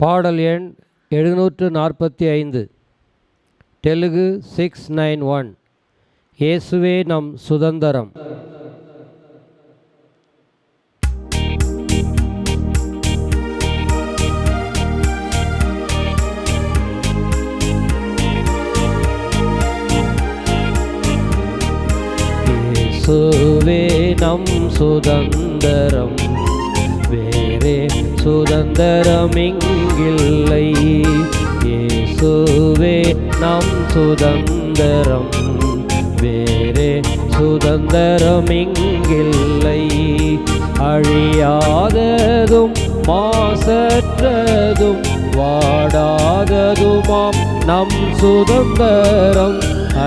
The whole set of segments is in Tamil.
பாடல் எண் எழுநூற்று நாற்பத்தி ஐந்து தெலுங்கு சிக்ஸ் நைன் ஒன் இயேசுவே நம் சுதந்திரம். இயேசுவே நம் சுதந்திரம். வே சுதந்திரம் இங்கில்லை. இயேசுவே நம் சுதந்திரம். வேறே சுதந்திரம் இங்கில்லை. அழியாததும் மாசற்றதும் வாடாததுமாம் நம் சுதந்திரம்.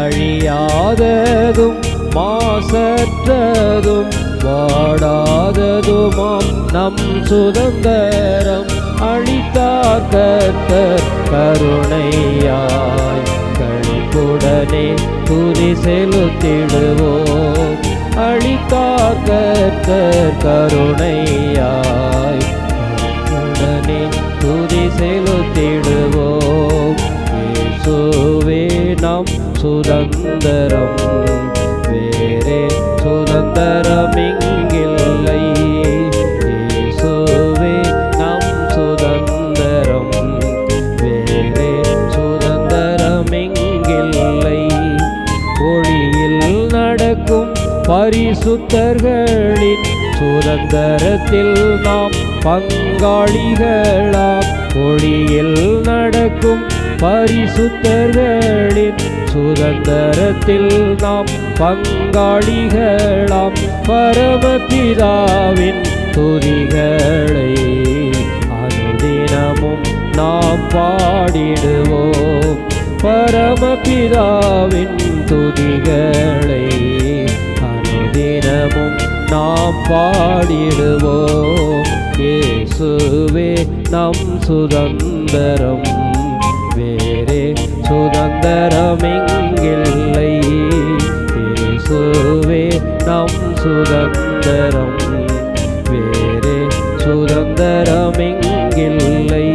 அழியாததும் மாசற்றதும் வாடாததுமாம். நம் சுதந்திரம் அழித்தார் கர்த்தர் கருணையாய். கழிப்புடனே துதி செலுத்திடுவோம். அழித்தார் கர்த்தர் கருணையாய். உடனே துதி செலுத்திடுவோம். சுவே நம் சுதந்திரம் பரிசுத்தர்களின் சுதந்திரத்தில் நாம் பங்காளிகளாம். ஒளியில் நடக்கும் பரிசுத்தர்களின் சுதந்திரத்தில் நாம் பங்காளிகளாம். பரமபிதாவின் துதிகளை அனுதினமும் நாம் பாடிடுவோம். பரமபிதாவின் துதிகளை நாம் பாடிடுவோம். இயேசுவே நம் சுதந்திரம். வேறே சுதந்திரம் இங்கில்லை இயேசுவே நம் சுதந்திரம். வேறே சுதந்திரம் இங்கில்லை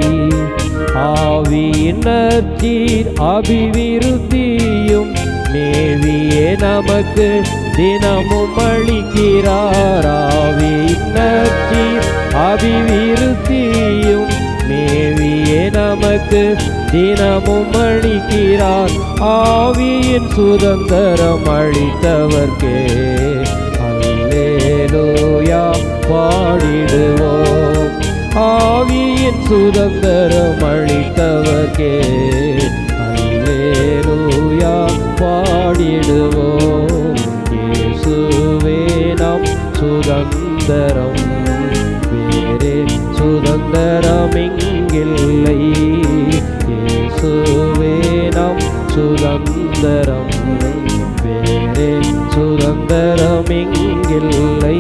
ஆவியினத்தீர் அபிவிருத்தியும் மேவியே நமக்கு தினமும் அளிக்கிறார் ஆவியினத்தீர் அபிவிருத்தியும் மேவியே நமக்கு. தினமும் அளிக்கிறார் ஆவியின் சுதந்திரம் அளித்தவர்க்கே. அல்லேலோயா பாடிடுவோம். ஆவியின் சுதந்திரம் அளித்தவர்க்கே. சுதந்திரம் வேறே சுதந்திரம் இங்கில்லை இயேசுவே நம் சுதந்திரம் வேறே சுதந்திரம் இங்கில்லை